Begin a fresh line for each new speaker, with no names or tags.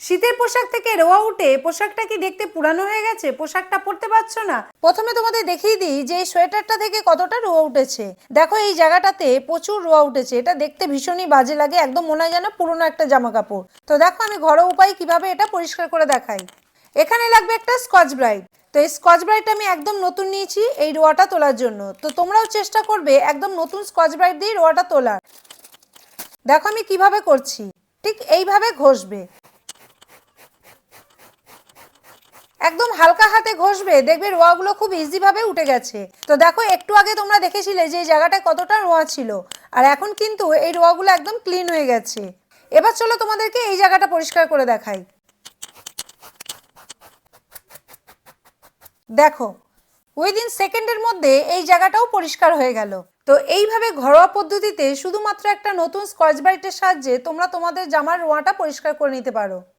শীতের পোশাক থেকে রোয়া উঠে পোশাকটা কি দেখতে পুরানো হয়ে গেছে? পোশাকটা পরতে পারছ না? প্রথমে তোমাদের দেখিয়ে দিই যে এই সোয়েটারটা থেকে কতটা রোয়া উঠেছে। দেখো এই জায়গাটাতে প্রচুর রোয়া উঠেছে। এটা দেখতে ভীষণই বাজে লাগে, একদম মনে হয় যেন পুরোনো একটা জামা কাপড় তো দেখো আমি ঘরোয়া উপায় কীভাবে এটা পরিষ্কার করে দেখাই। এখানে লাগবে একটা স্কচ ব্রাইট। তো এই স্কচ ব্রাইট আমি একদম নতুন নিয়েছি এই রোয়াটা তোলার জন্য। তো তোমরাও চেষ্টা করবে একদম নতুন স্কচ ব্রাইট দিয়ে রোয়াটা তোলার। দেখো আমি কীভাবে করছি। ঠিক এইভাবে ঘষবে। একদম হালকা হাতে ঘষবে, দেখবে রোয়াগুলো খুব ইজি ভাবে উঠে গেছে। তো দেখো, একটু আগে তোমরা দেখেছিলে যে এই জায়গাটায় কতটা রোয়া ছিল। আর এখন কিন্তু এই রোয়াগুলো একদম ক্লিন হয়ে গেছে। এবার চলো তোমাদেরকে এই জায়গাটা পরিষ্কার করে দেখাই। দেখো উইদিন সেকেন্ডের মধ্যে এই জায়গাটাও পরিষ্কার হয়ে গেল। তো এইভাবে ঘরোয়া পদ্ধতিতে শুধুমাত্র একটা নতুন স্কচ ব্রাইটের সাহায্যে তোমরা তোমাদের জামার রোয়াটা পরিষ্কার করে নিতে পারো।